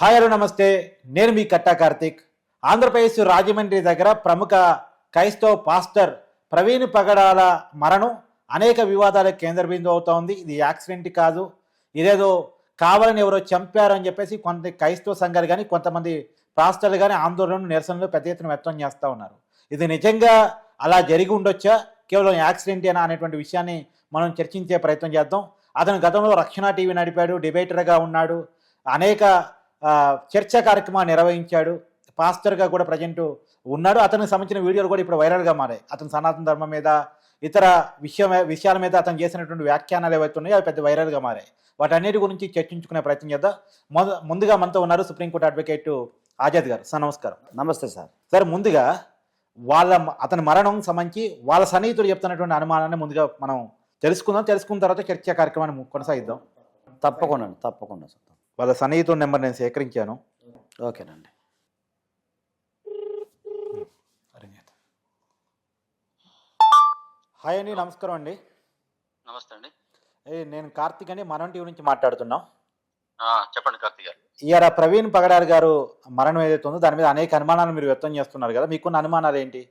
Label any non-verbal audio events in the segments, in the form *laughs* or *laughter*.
Hi hello నమస్తే. నేను మీ కట్టా కార్తిక్. ఆంధ్రప్రదేశ్ రాజమండ్రి దగ్గర ప్రముఖ క్రైస్తవ పాస్టర్ ప్రవీణ్ పగడాల మరణం అనేక వివాదాలకు కేంద్ర బిందువు అవుతోంది ఇది యాక్సిడెంట్ కాదు. ఇదేదో కావాలని ఎవరో చంపారని చెప్పేసి కొంత క్రైస్తవ సంఘాలు కానీ కొంతమంది పాస్టర్లు కానీ ఆందోళనలు నిరసనలు పెద్ద ఎత్తున వ్యక్తం చేస్తూ ఉన్నారు. ఇది నిజంగా అలా జరిగి ఉండొచ్చా? కేవలం యాక్సిడెంటేనా అనేటువంటి విషయాన్ని మనం చర్చించే ప్రయత్నం చేద్దాం. అతను గతంలో రక్షణ టీవీ నడిపాడు డిబేటర్గా ఉన్నాడు. అనేక చర్చా కార్యక్రమాలు నిర్వహించాడు. పాస్టర్గా కూడా ప్రజెంట్ ఉన్నాడు. అతనికి సంబంధించిన వీడియోలు కూడా ఇప్పుడు వైరల్గా మారాయి. అతను సనాతన ధర్మం మీద ఇతర విషయం విషయాల మీద అతను చేసినటువంటి వ్యాఖ్యానాలు ఏవైతే ఉన్నాయో అవి పెద్ద వైరల్గా మారాయి. వాటన్నిటి గురించి చర్చించుకునే ప్రయత్నం చేద్దాం. మొద ముందుగా మనతో ఉన్నారు సుప్రీంకోర్టు అడ్వకేట్ ఆజాద్ గారు. సార్ నమస్కారం. నమస్తే సార్. సార్ ముందుగా వాళ్ళ అతని మరణం సంబంధించి వాళ్ళ సన్నిహితుడు చెప్తున్నటువంటి అనుమానాన్ని ముందుగా మనం తెలుసుకుందాం. తెలుసుకున్న తర్వాత చర్చా కార్యక్రమాన్ని కొనసాగిద్దాం. తప్పకుండా తప్పకుండా సార్. వాళ్ళ సన్నిహితుడి నెంబర్ నేను సేకరించాను. ఓకేనండి. హాయ్ అండి నమస్కారం అండి. నమస్తే అండి. ఏ, నేను కార్తిక్ అండి మనం టీవీ నుంచి మాట్లాడుతున్నాం. ఆ, చెప్పండి కార్తీక్ గారు. ఇయర ప్రవీణ్ పగడార్ గారు మరణం ఏదైతే ఉందో దాని మీద అనేక అనుమానాలు మీరు వ్యక్తం చేస్తున్నారు కదా మీకున్న అనుమానాలు ఏంటి?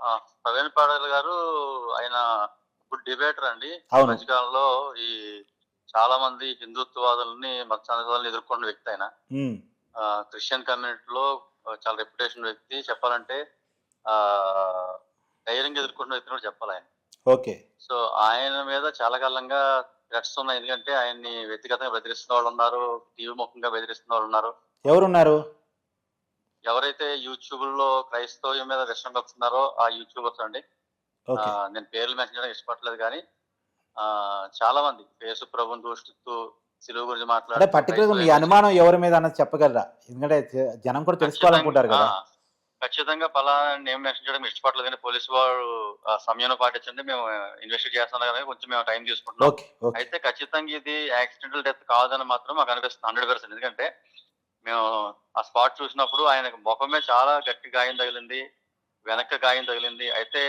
ఆ, ప్రవీణ్ పాడల్ గారు ఆయన గుడ్ డిబేటర్ అండి. అవును. ఈ చాలా మంది హిందుత్వవాదుల్ని మత సందేశాలను ఎదుర్కొన్న వ్యక్తి ఆయన. క్రిస్టియన్ కమ్యూనిటీలో చాలా రెప్యుటేషన్ వ్యక్తి. చెప్పాలంటే ఆ ధైర్యంగా ఎదుర్కొన్న వ్యక్తి కూడా చెప్పాలి ఆయన. ఓకే. సో ఆయన మీద చాలా కాలంగా థ్రెట్స్ ఉన్నాయి. ఎందుకంటే ఆయన్ని వ్యక్తిగతంగా బెదిరిస్తున్న వాళ్ళు ఉన్నారు టీవీ ముఖంగా బెదిరిస్తున్న వాళ్ళు ఉన్నారు. ఎవరున్నారు? ఎవరైతే యూట్యూబ్లో క్రైస్తవ్యం మీద విషయం కలుపుతున్నారో ఆ యూట్యూబర్స్ అండి. నేను పేర్లు మెన్షన్ చేయడం ఇష్టపడలేదు కానీ చాలా మంది. యేసు ప్రభుని దూషిస్తూ సిలువ గురించి అంటే మాట్లాడుతూ పర్టికులర్ మీ అనుమానం ఎవరి మీద అన్నది చెప్పగలరా? ఎందుకంటే జనం కూడా తెలుసుకోవాలనుకుంటారు కదా. ఖచ్చితంగా పలానా నేమ్ మెన్షన్ చేయడం ఇష్టపడలేదు కానీ పోలీసు వారు ఆ సమయాన్ని పాటించండి మేము ఇన్వెస్టిగేట్ చేస్తున్నాం కానీ కొంచెం మేము టైం తీసుకుంటున్నాం. అయితే ఖచ్చితంగా ఇది యాక్సిడెంటల్ డెత్ కాదని మాత్రం మాకు అనిపిస్తుంది హండ్రెడ్ పర్సెంట్ ఎందుకంటే మేము ఆ స్పాట్ చూసినప్పుడు ఆయనకు ముఖమే చాలా గట్టి గాయం తగిలింది వెనక గాయం తగిలింది. అయితే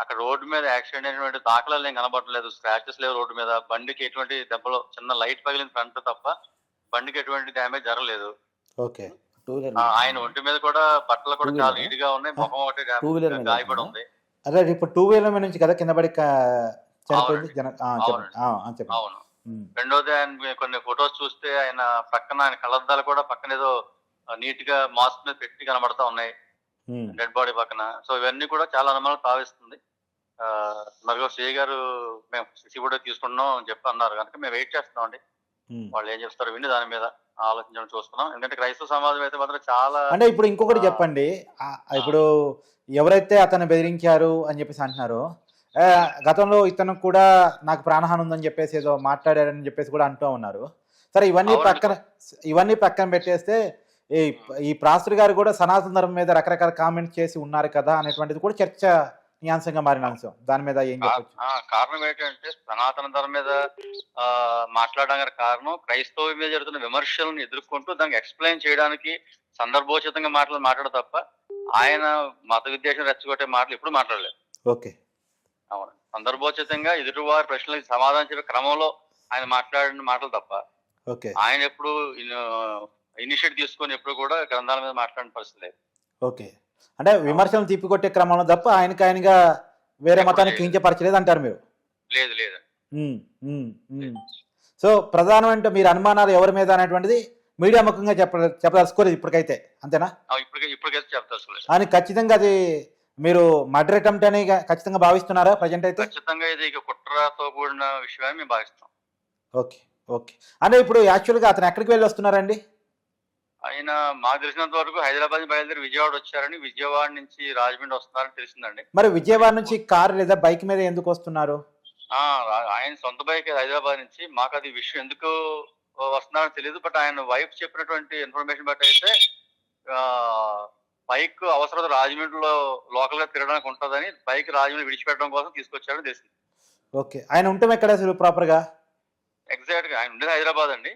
అక్కడ రోడ్డు మీద యాక్సిడెంట్ అయినటువంటి దాఖలాలు ఏం కనబడలేదు. స్క్రాచెస్ లేవు రోడ్డు మీద. బండికి ఎటువంటి దెబ్బలు చిన్న లైట్ పగిలిన ఫ్రంట్ తప్ప బండికి ఎటువంటి డ్యామేజ్ జరగలేదు. ఓకే. ఆయన ఒంటి మీద కూడా బట్టలు కూడా చాలా wheeler? నీట్గా ఉన్నాయి ముఖం ఒకటి గాయపడి ఉందా? అదే ఇప్పుడు టూ వీలర్ నుంచి కదా కింద పడి చనిపోయింది చెప్పండి. అవును. రెండోది ఆయన కొన్ని ఫొటోస్ చూస్తే ఆయన పక్కన ఆయన కళ్ళద్దాలు కూడా పక్కన ఏదో నీట్గా మాస్క్ మీద పెట్టి కనబడతా ఉన్నాయి. డెడ్ బాడీ పక్కన. సో ఇవన్నీ కూడా చాలా అనుమానాలు తావిస్తుంది ఆ, మరిగో శ్రీ గారు మేము సిసి ఫోటో తీసుకుంటున్నాం అని చెప్పి అన్నారు. కనుక మేము వెయిట్ చేస్తున్నాం అండి. వాళ్ళు ఏం చెప్తారో విని దాని మీద ఆలోచించడం చూస్తున్నాం. ఎందుకంటే క్రైస్తవ సమాజం అయితే మాత్రం చాలా అంటే ఇప్పుడు ఇంకొకటి. చెప్పండి. ఇప్పుడు ఎవరైతే అతను బెదిరించారు అని చెప్పేసి అంటున్నారో గతంలో ఇతను కూడా నాకు ప్రాణహాని ఉందని చెప్పేసి ఏదో మాట్లాడారని చెప్పేసి కూడా అంటూ ఉన్నారు. సరే ఇవన్నీ. పక్కన ఇవన్నీ పక్కన పెట్టేస్తే ఈ ఈ ప్రాస్తుడు గారు కూడా సనాతన ధర్మం మీద రకరకాల కామెంట్స్ చేసి ఉన్నారు కదా అనేటువంటిది కూడా చర్చ న్యాంసంగా మారిన అంశం. దాని మీద ఏం కారణం ఏంటంటే సనాతన ధర్మం మీద ఆ, మాట్లాడడానికి కారణం క్రైస్తవం మీద జరుగుతున్న విమర్శలను ఎదుర్కొంటూ దానికి ఎక్స్ప్లెయిన్ చేయడానికి సందర్భోచితంగా మాటలు మాట్లాడ తప్ప ఆయన మత విద్వేషం రెచ్చగొట్టే మాటలు ఎప్పుడు మాట్లాడలేదు. ఓకే. అవును. సందర్భోచితంగా ఎదుటివారి ప్రశ్నలకు సమాధానం చెప్పే క్రమంలో ఆయన మాట్లాడిన మాటలు తప్ప ఓకే. ఆయన ఎప్పుడు ఇనిషియేట్ తీసుకొని ఎప్పుడు కూడా గ్రంథాల మీద మాట్లాడిన పరిస్థితి లేదు. ఓకే. అంటే విమర్శలు తిప్పికొట్టే క్రమంలో తప్ప ఆయనకి ఆయనగా వేరే మతాన్ని కించపరచలేదు అంటారు మీరు? లేదు లేదు. సో ప్రధానమైన మీరు అనుమానాలు ఎవరి మీద అనేటువంటిది మీడియా ముఖంగా చెప్ప చెప్పదలుచుకోలేదు ఇప్పటికైతే అంతేనా? ఇప్పటికైతే చెప్తారు అని ఖచ్చితంగా అది మీరు మర్డర్ అటెంప్ట్ అని ఖచ్చితంగా భావిస్తున్నారా ప్రజెంట్ అయితే? ఖచ్చితంగా ఇది ఇక కుట్రతో కూడిన విషయమని మేము భావిస్తాం. Okay okay. అంటే ఇప్పుడు యాక్చువల్గా అతను ఎక్కడికి వెళ్ళి వస్తున్నారండి ఆయన మాకు తెలిసినంత వరకు హైదరాబాద్ నుంచి బయలుదేరి విజయవాడ వచ్చారని విజయవాడ నుంచి రాజమండ్రి వస్తున్నారని తెలిసిందండి. మరి విజయవాడ నుంచి కార్ లేదా బైక్ మీద ఎందుకు వస్తున్నారు? ఆ ఆయన సొంత బైక్ హైదరాబాద్ నుంచి మాకు అది విషయం ఎందుకు వస్తున్నారని తెలియదు బట్ ఆయన వైఫ్ చెప్పినటువంటి ఇన్ఫర్మేషన్ బట్టి అయితే బైక్ అవసరం రాజమండ్రిలో లోకల్గా తిరగడానికి ఉంటుందని బైక్ రాజమండ్రి విడిచిపెట్టడం కోసం తీసుకొచ్చారని తెలిసింది. ఓకే. ఆయన ఉంటాం ఎక్కడ అసలు ప్రాపర్గా ఎగ్జాక్ట్గా ఆయన ఉండేది హైదరాబాద్ అండి.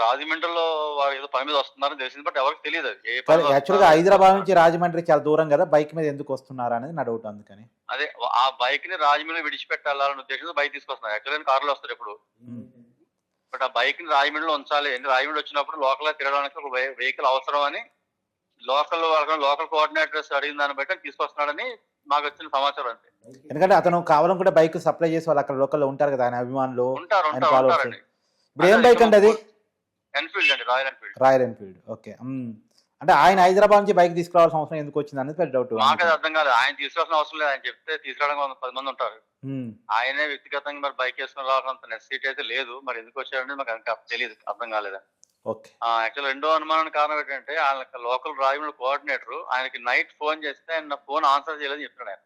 రాజమండ్రిలో ఏదో పని మీద వస్తున్నారని తెలిసింది బట్ ఎవరికి తెలియదు. ఏ యాక్చువల్గా హైదరాబాద్ నుంచి రాజమండ్రి చాలా దూరం కదా బైక్ మీద ఎందుకు వస్తున్నారా అనేది నా డౌట్ అందుకని. అదే ఆ బైక్ని రాజమండ్రి విడిచిపెట్టాలనే ఉద్దేశంతో బైక్ తీసుకొస్తున్నారు. యాక్చువల్గా కార్లో వస్తారు ఎప్పుడు. ఉమ్. బట్ ఆ బైక్ని రాయమండ్రిలో ఉంచాలి. ఎందుకంటే రాయమండ్రి వచ్చినప్పుడు లోకల్గా తిరగడానికి ఒక వెహికల్ అవసరం అని లోకల్ లోకల్ కోఆర్డినేటర్స్ అడిగిన దాన్ని బట్టి తీసుకొస్తున్నాడని మాకు వచ్చిన సమాచారం అంతే. ఎందుకంటే అతను కావాలనుకుంటే బైక్ సప్లై చేసి వాళ్ళు అక్కడ లోకల్లో ఉంటారు కదా ఆయన అభిమానులు ఉంటారు ఉంటారు. ఉంటారండి. ఇప్పుడు ఏం బైక్ అండి అది? ఎన్ఫీల్డ్ అండి Royal Enfield Royal Enfield okay అంటే ఆయన హైదరాబాద్ నుంచి బైక్ తీసుకురావాల్సిన అవసరం ఎందుకు వచ్చింది అనేది పెద్ద డౌట్ మాకు అది అర్థం కాలేదు. ఆయన తీసుకురావాల్సిన అవసరం లేదు. ఆయన చెప్తే తీసుకురావడానికి వంద పది మంది ఉంటారు. ఆయనే వ్యక్తిగతంగా మరి బైక్ వేసుకుని రావాలంత నెసిటీ అయితే లేదు. మరి ఎందుకు వచ్చారంటే మాకు తెలియదు అర్థం కాలేదు? ఓకే యాక్చువల్ రెండో అనుమానానికి కారణం ఏంటంటే ఆయన లోకల్ రాయమండ్రి కోఆర్డినేటర్ ఆయనకి నైట్ ఫోన్ చేస్తే ఆయన ఫోన్ ఆన్సర్ చేయలేదు చెప్తున్నాడు ఆయన.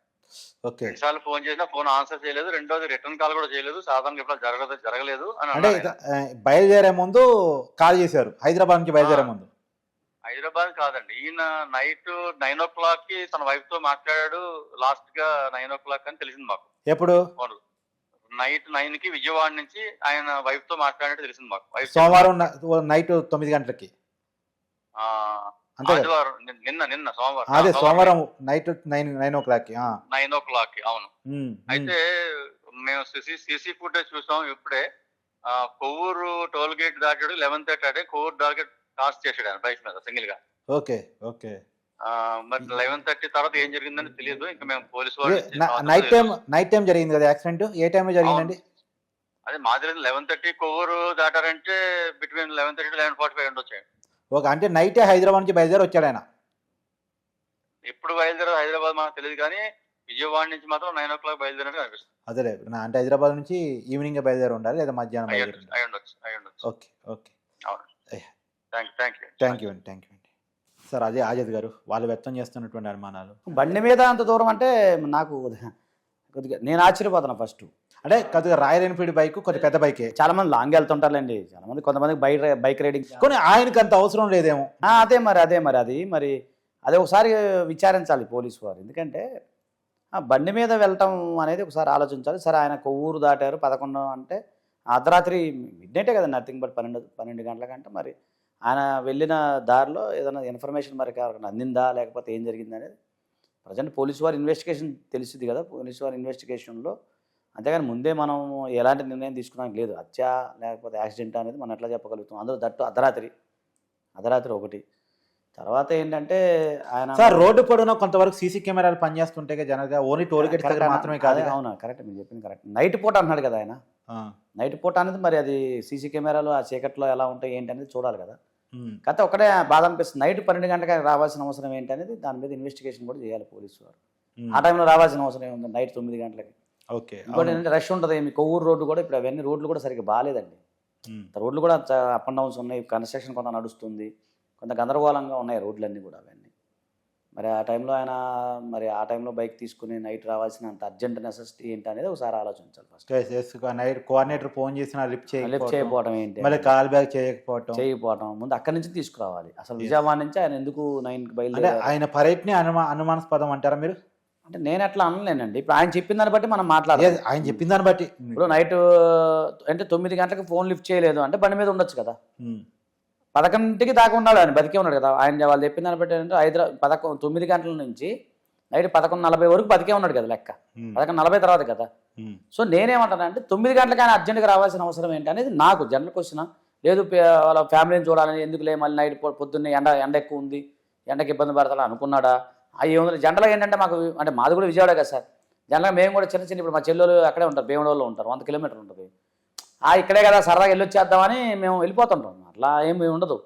ఓకే. ఫోన్ చేసినా ఫోన్ ఆన్సర్ చేయలేదు రెండోది రిటర్న్ కాల్ కూడా చేయలేదు సాధారణంగా జరగదు జరగలేదు అని అంటే ఆయన. బయలుదేరే ముందు కాల్ చేశారు హైదరాబాద్ నుంచి బయలుదేరే. ముందు. హైదరాబాద్ కాదండి ఈయన నైట్ నైన్ ఓ క్లాక్కి తన వైఫ్తో మాట్లాడాడు లాస్ట్గా నైన్ ఓ క్లాక్ అని తెలిసింది మాకు. ఎప్పుడు? ఫోన్ నైట్ నైన్కి విజయవాడ నుంచి ఆయన వైఫ్తో మాట్లాడినట్టు తెలిసింది మాకు. వైఫ్ సోమవారం నైట్ తొమ్మిది గంటలకి. అంతే ఆదివారం నిన్న- నిన్న నిన్న సోమవారం. అదే సోమవారం నైట్ నైన్ నైన్ ఓ క్లాక్కి ఆ. నైన్ ఓ క్లాక్కి అవును. ఉమ్, ఉమ్. అయితే మేము సిసి సిసి ఫుటేజ్ చూసాం ఇప్పుడే. ఆ, కొవ్వూరు టోల్ గేట్ దాటాడు లెవెన్ థర్టీ అంటే కొవ్వూరు టోల్ గేట్ క్రాస్ చేసాడు ఆయన బైక్ మీద సింగిల్గా ఓకే ఓకే. ఆ, మరి లెవెన్ థర్టీ తర్వాత ఏం జరిగిందని తెలియదు. ఇంకా మేము పోలీసు వాళ్ళు నైట్ టైం నైట్ టైం జరిగింది కదా యాక్సిడెంట్? ఏ టైంలో జరిగిందండి? అదే మాది eleven thirty Kovvur దాటారంటే between eleven thirty eleven forty five ఉండొచ్చు ఓకే అంటే నైటే హైదరాబాద్ నుంచి బయలుదేరి వచ్చాడు ఆయన. ఎప్పుడు బయలుదేరారు హైదరాబాద్ మనకు తెలియదు కానీ విజయవాడ నుంచి మాత్రం నైన్ ఓ క్లాక్ బయలుదేరినట్టు అదేలే నా అంటే హైదరాబాద్ నుంచి ఈవినింగ్ బయలుదేరి ఉండాలి లేదా మధ్యాహ్నం అయి ఉండొచ్చు అయి ఓకే ఓకే. అవును. Thank thank you thank you అండి థ్యాంక్ యూ అండి సార్ అదే ఆజద్ గారు వాళ్ళు వ్యక్తం చేస్తున్నటువంటి అనుమానాలు. బండి మీద అంత దూరం అంటే నాకు కొద్దిగా నేను ఆశ్చర్యపోతున్నా ఫస్ట్ అంటే కొద్దిగా రాయల్ ఎన్ఫీల్డ్ బైక్ కొద్ది పెద్ద బైకే. చాలా మంది లాంగ్ వెళ్తుంటారులేండి. చాలా మంది కొంతమంది బైక్ బైక్ రైడింగ్. కొన్ని ఆయనకి అంత అవసరం లేదేమో. ఆ, అదే మరి అదే మరి అది మరి అదే ఒకసారి విచారించాలి పోలీసు వారు. ఎందుకంటే ఆ బండి మీద వెళ్ళటం అనేది ఒకసారి ఆలోచించాలి. సరే ఆయన కొవ్వూరు దాటారు పదకొండు అంటే అర్ధరాత్రి మిడ్ నైటే కదా నథింగ్ బట్ పన్నెండు పన్నెండు గంటల కంటే మరి ఆయన వెళ్ళిన దారిలో ఏదైనా ఇన్ఫర్మేషన్ మరి ఎవరికైనా అందిందా లేకపోతే ఏం జరిగింది అనేది ప్రజెంట్ పోలీసు వారి ఇన్వెస్టిగేషన్ తెలిసింది కదా. పోలీసు వారి ఇన్వెస్టిగేషన్లో అంతేగాని ముందే మనం ఎలాంటి నిర్ణయం తీసుకోవడానికి లేదు. హత్య లేకపోతే యాక్సిడెంట్ అనేది మనం ఎట్లా చెప్పగలుగుతాం? అందులో దట్టు అర్ధరాత్రి. అర్ధరాత్రి ఒకటి. తర్వాత ఏంటంటే ఆయన సార్ రోడ్డు పొడవునా కొంతవరకు సీసీ కెమెరాలు పనిచేస్తుంటే జనరల్గా ఓన్లీ టోల్ గేట్ మాత్రమే కాదు అవునా? కరెక్ట్ మీరు చెప్పింది కరెక్ట్. నైట్ పూట అన్నాడు కదా ఆయన. నైట్ పూట అనేది మరి అది సీసీ కెమెరాలు ఆ చీకట్లో ఎలా ఉంటాయి ఏంటి అనేది చూడాలి కదా. కాకపోతే ఒకటే బాధ అనిపిస్తుంది. నైట్ పన్నెండు గంటలకు ఆయన రావాల్సిన అవసరం ఏంటి అనేది దాని మీద ఇన్వెస్టిగేషన్ కూడా చేయాలి పోలీసు వారు. ఆ టైంలో రావాల్సిన అవసరం ఏముంది? నైట్ తొమ్మిది గంటలకి. ఓకే ఇంకోటి. ఏంటంటే రష్ ఉంటుంది మీ కొవ్వూరు రోడ్డు కూడా ఇప్పుడు అవన్నీ రోడ్లు కూడా సరిగ్గా బాగాలేదండి రోడ్లు కూడా అప్ అండ్ డౌన్స్ ఉన్నాయి కన్స్ట్రక్షన్ కొంత నడుస్తుంది కొంత గందరగోళంగా ఉన్నాయి రోడ్లన్నీ కూడా అవన్నీ. మరి ఆ టైంలో ఆయన మరి ఆ టైంలో బైక్ తీసుకుని నైట్ రావాల్సిన అంత అర్జెంట్ నెసెసిటీ ఏంటి అనేది ఒకసారి ఆలోచించాలి ఫస్ట్ నైట్ కోఆర్డినేటర్ ఫోన్ చేసిన లిఫ్ట్ లిఫ్ట్ చేయకపోవటం చేయకపోవడం ఏంటి మళ్ళీ కాల్ బ్యాక్ చేయకపోవటం. చేయకపోవడం ముందు అక్కడి నుంచి తీసుకురావాలి. అసలు విజయవాడ నుంచి ఆయన ఎందుకు నైన్కి అంటే బయలుదేరారు? ఆయన పర్యటన అనుమా అనుమానాస్పదం అంటారా మీరు? అంటే నేను ఎట్లా అనలేనండి. ఇప్పుడు ఆయన చెప్పిన దాన్ని బట్టి మనం Yes, మాట్లాడాలి ఆయన చెప్పిన దాన్ని బట్టి. ఇప్పుడు నైట్ అంటే తొమ్మిది గంటలకు ఫోన్ లిఫ్ట్ చేయలేదు అంటే బండి మీద ఉండొచ్చు కదా. పదకొండింటికి దాకా ఉన్నాడు ఆయన బతికే ఉన్నాడు కదా. ఆయన వాళ్ళు చెప్పిన దాన్ని బట్టి ఏంటంటే హైదరాబాద్ పదకొ తొమ్మిది గంటల నుంచి నైట్ పదకొండు నలభై వరకు బతికే ఉన్నాడు కదా లెక్క. పదకొండు నలభై తర్వాత కదా. సో నేనేమంటాను అంటే తొమ్మిది గంటలకు ఆయన అర్జెంట్గా రావాల్సిన అవసరం ఏంటి అనేది నాకు జనరల్ క్వశ్చన్. లేదు వాళ్ళ ఫ్యామిలీని చూడాలని ఎందుకులే మళ్ళీ నైట్ పొద్దున్నే ఎండ ఎండ ఎక్కువ ఉంది ఎండకి ఇబ్బంది పడతాడు అనుకున్నాడా? అవి వందల. జనరల్గా ఏంటంటే మాకు అంటే మాది కూడా విజయవాడ కదా సార్. జనరల్గా మేము కూడా చిన్న చిన్న ఇప్పుడు మా చెల్లెలు అక్కడే ఉంటారు భీమడోళ్ళు ఉంటారు వంద కిలోమీటర్లు ఉంటుంది. ఆ ఇక్కడే కదా సరదాగా వెళ్ళొచ్చేద్దామని మేము వెళ్ళిపోతుంటాం. అట్లా ఏమి ఉండదు.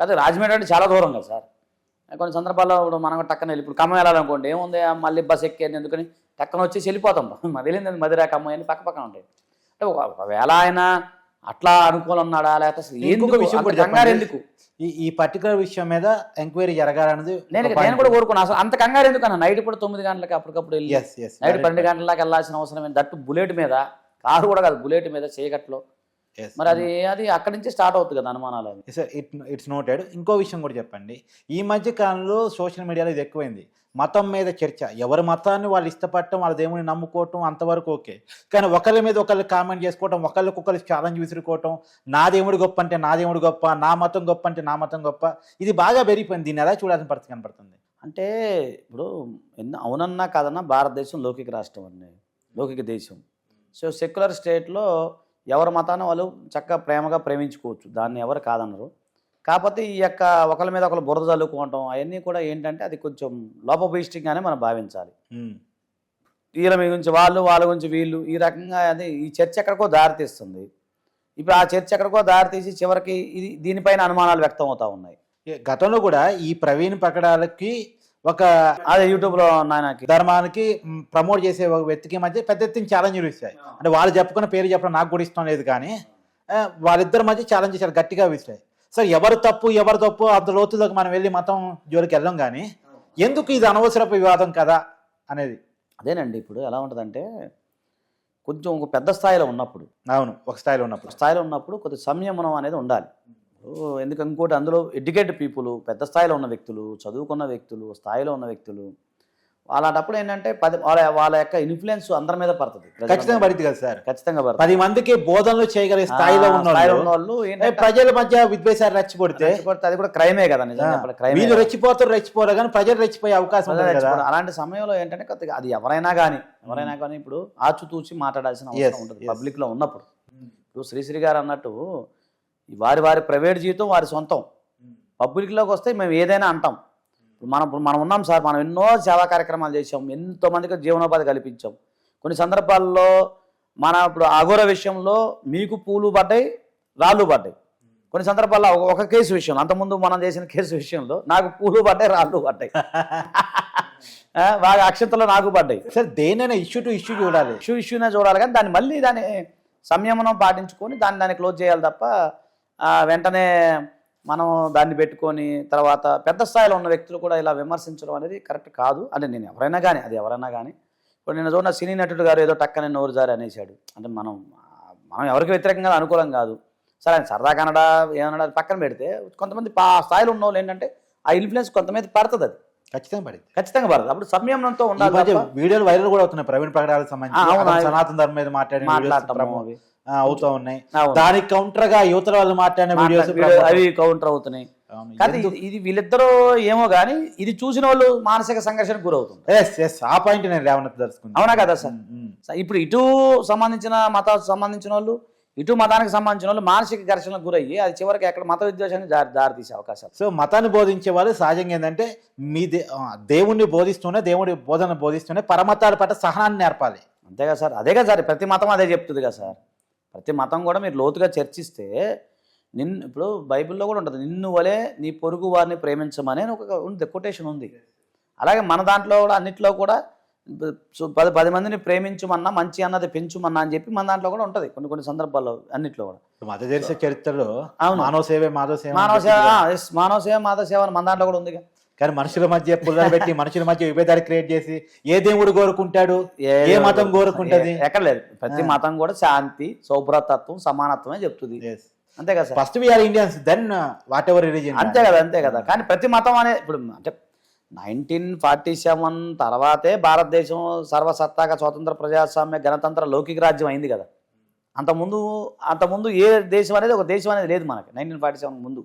కాదు రాజమండ్రి అంటే చాలా దూరం కదా సార్. కొన్ని సందర్భాల్లో ఇప్పుడు మనం టక్కన వెళ్ళి ఇప్పుడు ఖమ్మం వెళ్ళాలనుకోండి ఏముంది మళ్ళీ బస్ ఎక్కేది ఎందుకని టక్కన వచ్చేసి వెళ్ళిపోతాం. మాది వెళ్ళింది మదిరా ఖమ్మం అని పక్క పక్కన ఉంటాయి. అంటే ఒకవేళ ఆయన అట్లా అనుకూలం ఉన్నాడా లేకపోతే ఎందుకు? విషయం కంగారు. ఎందుకు? ఈ ఈ పర్టికులర్ విషయం మీద ఎంక్వైరీ జరగాలన్నది నేను నేను కూడా కోరుకున్నా. అసలు అంత కంగారు ఎందుకు అన్న నైట్ కూడా తొమ్మిది గంటలకి అప్పటికప్పుడు వెళ్ళి నైట్ పన్నెండు గంటల దాకా వెళ్ళాల్సిన అవసరం ఏంటి దట్టు బుల్లెట్ మీద కారు కూడా కాదు బుల్లెట్ మీద చీకట్లో. మరి అది అది అక్కడి నుంచి స్టార్ట్ అవుతుంది కదా అనుమానాలు అవి. సార్ ఇట్ ఇట్స్ నోటెడ్ ఇంకో విషయం కూడా చెప్పండి. ఈ మధ్య కాలంలో సోషల్ మీడియాలో ఇది ఎక్కువైంది. మతం మీద చర్చ. ఎవరి మతాన్ని వాళ్ళు ఇష్టపడటం వాళ్ళ దేవుని నమ్ముకోవటం అంతవరకు ఓకే. కానీ ఒకరి మీద ఒకళ్ళు కామెంట్ చేసుకోవటం ఒకరికొకరు ఛాలెంజ్ విసురుకోవటం నా దేవుడు గొప్ప అంటే నా దేవుడు గొప్ప నా మతం గొప్ప అంటే నా మతం గొప్ప ఇది బాగా పెరిగిపోయింది. దీన్ని ఎలా చూడాల్సిన పరిస్థితి కనపడుతుంది అంటే ఇప్పుడు ఎన్నో అవునన్నా కాదన్నా భారతదేశం లౌకిక రాష్ట్రం అండి. లౌకిక దేశం. సో సెక్యులర్ స్టేట్లో ఎవరి మతాన్ని వాళ్ళు చక్కగా ప్రేమగా ప్రేమించుకోవచ్చు. దాన్ని ఎవరు కాదనరు. కాకపోతే ఈ యొక్క ఒకరి మీద ఒకరు బురద చల్లుకోవటం అవన్నీ కూడా ఏంటంటే అది కొంచెం లోపభూయిష్టంగానే మనం భావించాలి. వీళ్ళ మీ గురించి వాళ్ళు వాళ్ళ గురించి వీళ్ళు ఈ రకంగా అది ఈ చర్చ ఎక్కడికో దారితీస్తుంది. ఇప్పుడు ఆ చర్చ ఎక్కడికో దారితీసి చివరికి ఇది దీనిపైన అనుమానాలు వ్యక్తం అవుతా ఉన్నాయి. గతంలో కూడా ఈ ప్రవీణ్ పకడాలకి ఒక అదే యూట్యూబ్లో నాయనకి ధర్మానికి ప్రమోట్ చేసే ఒక వ్యక్తికి మధ్య పెద్ద ఎత్తున ఛాలెంజ్లు ఇస్తాయి అంటే వాళ్ళు చెప్పుకున్న పేరు చెప్పడం నాకు కూడా ఇష్టం లేదు కానీ వాళ్ళిద్దరి మధ్య ఛాలెంజ్ చాలా గట్టిగా విసిరాయి. సార్ ఎవరు తప్పు ఎవరు తప్పు అంత లోతులోకి మనం వెళ్ళి మతం జోలికి వెళ్ళాం కానీ ఎందుకు ఇది అనవసరపు వివాదం కదా అనేది. అదేనండి ఇప్పుడు ఎలా ఉంటుందంటే కొంచెం ఒక పెద్ద స్థాయిలో ఉన్నప్పుడు. అవును ఒక స్థాయిలో ఉన్నప్పుడు. స్థాయిలో ఉన్నప్పుడు కొద్ది సంయమనం అనేది ఉండాలి. ఓ, ఎందుకు ఇంకోటి అందులో ఎడ్యుకేటెడ్ పీపుల్ పెద్ద స్థాయిలో ఉన్న వ్యక్తులు చదువుకున్న వ్యక్తులు స్థాయిలో ఉన్న వ్యక్తులు అలాంటప్పుడు ఏంటంటే పది వాళ్ళ వాళ్ళ యొక్క ఇన్ఫ్లుయెన్స్ అందరి మీద పడుతుంది. ఖచ్చితంగా పడింది కదా సార్. ఖచ్చితంగా పడుతుంది. పది మందికి బోధనలు చేయగలిగే స్థాయిలో ఉన్న వాళ్ళు, ప్రజల మధ్య విద్వేషాలు రెచ్చగొడితే అది కూడా క్రైమే కదా నిజంగా క్రైమే వీళ్ళు. రెచ్చిపోతారు రెచ్చిపోరు కానీ ప్రజలు రెచ్చిపోయే అవకాశం. అలాంటి సమయంలో ఏంటంటే కొద్దిగా అది ఎవరైనా కానీ ఎవరైనా కానీ ఇప్పుడు ఆచితూచి మాట్లాడాల్సిన అవసరం ఉంటుంది. పబ్లిక్లో ఉన్నప్పుడు. ఇప్పుడు శ్రీశ్రీ గారు అన్నట్టు వారి వారి ప్రైవేట్ జీవితం వారి సొంతం. పబ్లిక్లోకి వస్తే మేము ఏదైనా అంటాం. మనం ఇప్పుడు మనం ఉన్నాం సార్ మనం ఎన్నో సేవా కార్యక్రమాలు చేసాం ఎంతో మందికి జీవనోపాధి కల్పించాం. కొన్ని సందర్భాల్లో మన ఇప్పుడు అఘోర విషయంలో మీకు పూలు పడ్డాయి రాళ్ళు పడ్డాయి. కొన్ని సందర్భాల్లో ఒక- కేసు విషయం అంతకుముందు మనం చేసిన కేసు విషయంలో నాకు పూలు పడ్డాయి రాళ్ళు పడ్డాయి. *laughs* బాగా అక్షంతలో నాకు పడ్డాయి. సార్ దేనైనా ఇష్యూ టు ఇష్యూ చూడాలి. ఇష్యూ ఇష్యూనే చూడాలి కానీ దాన్ని మళ్ళీ దాన్ని సంయమనం పాటించుకొని దాన్ని దాన్ని క్లోజ్ చేయాలి తప్ప వెంటనే మనం దాన్ని పెట్టుకొని తర్వాత పెద్ద స్థాయిలో ఉన్న వ్యక్తులు కూడా ఇలా విమర్శించడం అనేది కరెక్ట్ కాదు. అంటే నేను ఎవరైనా కానీ అది ఎవరైనా కానీ ఇప్పుడు నేను చూడ సినీ నటుడు గారు ఏదో టక్కని నోరు జారి అనేసాడు అంటే మనం మనం ఎవరికి వ్యతిరేకంగా అనుకూలం కాదు. సరే ఆయన సరదా కన్నడ ఏమన్నా పక్కన పెడితే కొంతమంది పా స్థాయిలో ఉన్న వాళ్ళు ఏంటంటే ఆ ఇన్ఫ్లుయెన్స్ కొంతమంది పడుతుంది అది. ఖచ్చితంగా పడింది. ఖచ్చితంగా పడుతుంది. అప్పుడు సంయమనంతో ఉండాలి వీడియోలు వైరల్ కూడా అవుతున్నాయి ప్రవీణ్ ప్రకటనకు ఆ, సంబంధించి. సనాతన ధర్మం మీద మాట్లాడిన videos అవుతూ ఉన్నాయి. దానికి కౌంటర్గా యువతల వాళ్ళు మాట్లాడిన వీడియోస్ అవి కౌంటర్ అవుతున్నాయి. కానీ ఇది- వీళ్ళిద్దరూ ఏమో కానీ ఇది చూసిన వాళ్ళు మానసిక సంఘర్షణకు గురవుతుంది ఎస్ ఎస్ ఆ పాయింట్ నేను రేవణత్ దర్శకుని అవునా కదా సార్? ఇప్పుడు ఇటు సంబంధించిన మత సంబంధించిన వాళ్ళు ఇటు మతానికి సంబంధించిన వాళ్ళు మానసిక ఘర్షణకు గురయ్యి అది చివరికి ఎక్కడ మత విద్వేషానికి దారి దారి తీసే అవకాశాలు. సో మతాన్ని బోధించే వాళ్ళు సహజంగా ఏంటంటే మీ దే దేవుణ్ణి బోధిస్తూనే దేవుడి బోధన బోధిస్తూనే పరమతాల పట్ల సహనాన్ని నేర్పాలి. అంతే కదా సార్ అదే కదా సార్ ప్రతి మతం అదే చెప్తుంది కదా సార్. ప్రతి మతం కూడా మీరు లోతుగా చర్చిస్తే నిన్ను ఇప్పుడు బైబిల్లో కూడా ఉంటుంది నిన్ను వలే నీ పొరుగు వారిని ప్రేమించమని ఒక ఉంది కొటేషన్ ఉంది. అలాగే మన దాంట్లో కూడా అన్నిట్లో కూడా పది పది మందిని ప్రేమించమన్నా మంచి అన్నది పెంచుమన్నా అని చెప్పి మన దాంట్లో కూడా ఉంటుంది కొన్ని కొన్ని సందర్భాల్లో అన్నిట్లో కూడా. మత చరిత్రలో అవును. మానవ సేవే మాధవ సేవ మానవ సేవ మానవ సేవ మాధవ సేవ మన దాంట్లో కూడా ఉంది కానీ మనుషుల మధ్య పుల్లలు పెట్టి మనుషుల మధ్య విభేదాలు క్రియేట్ చేసి ఏ దేవుడు కోరుకుంటాడు? ఏ మతం కోరుకుంటది? ఎక్కడ లేదు. ప్రతి మతం కూడా శాంతి సౌభ్రతత్వం సమానత్వమే చెప్తుంది. అంతే కదా first we are Indians then whatever religion అంతే కదా అంతే కదా. కానీ ప్రతి మతం అనే ఇప్పుడు అంటే నైన్టీన్ ఫార్టీ సెవెన్ తర్వాతే భారతదేశం సర్వసత్తాక స్వతంత్ర ప్రజాస్వామ్య గణతంత్ర లౌకిక రాజ్యం అయింది కదా. అంతకుముందు అంతకుముందు ఏ దేశం అనేది ఒక దేశం అనేది లేదు మనకి. నైన్టీన్ ఫార్టీ సెవెన్ ముందు.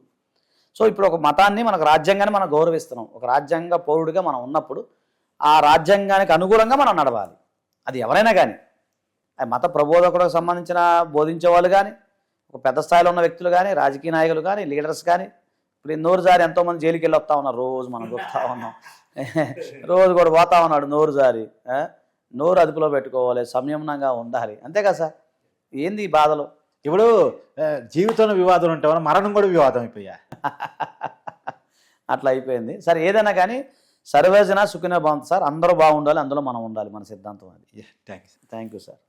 సో ఇప్పుడు ఒక మతాన్ని మనకు రాజ్యాంగాన్ని మనం గౌరవిస్తున్నాం. ఒక రాజ్యాంగ పౌరుడిగా మనం ఉన్నప్పుడు ఆ రాజ్యాంగానికి అనుగుణంగా మనం నడవాలి. అది ఎవరైనా కానీ మత ప్రబోధకులకు సంబంధించిన బోధించే వాళ్ళు కానీ ఒక పెద్ద స్థాయిలో ఉన్న వ్యక్తులు కానీ రాజకీయ నాయకులు కానీ లీడర్స్ కానీ ఇప్పుడు నోరుజారి నోరు జారి ఎంతోమంది జైలుకి వెళ్ళి వస్తా ఉన్నారు. రోజు మనం చూస్తా ఉన్నాం. *laughs* రోజు కూడా పోతా ఉన్నాడు నోరు జారి. నోరు అదుపులో పెట్టుకోవాలి. సంయమనంగా ఉండాలి. అంతే కదా సార్? ఏంది ఈ బాధలు? ఇప్పుడు జీవితంలో వివాదం ఉంటే మరణం కూడా వివాదం అయిపోయా? అట్లా అయిపోయింది. సరే ఏదైనా కానీ సర్వేజన సుఖిన బాగుంది సార్ అందరూ బాగుండాలి అందులో మనం ఉండాలి మన సిద్ధాంతం అది. Thanks thank you sir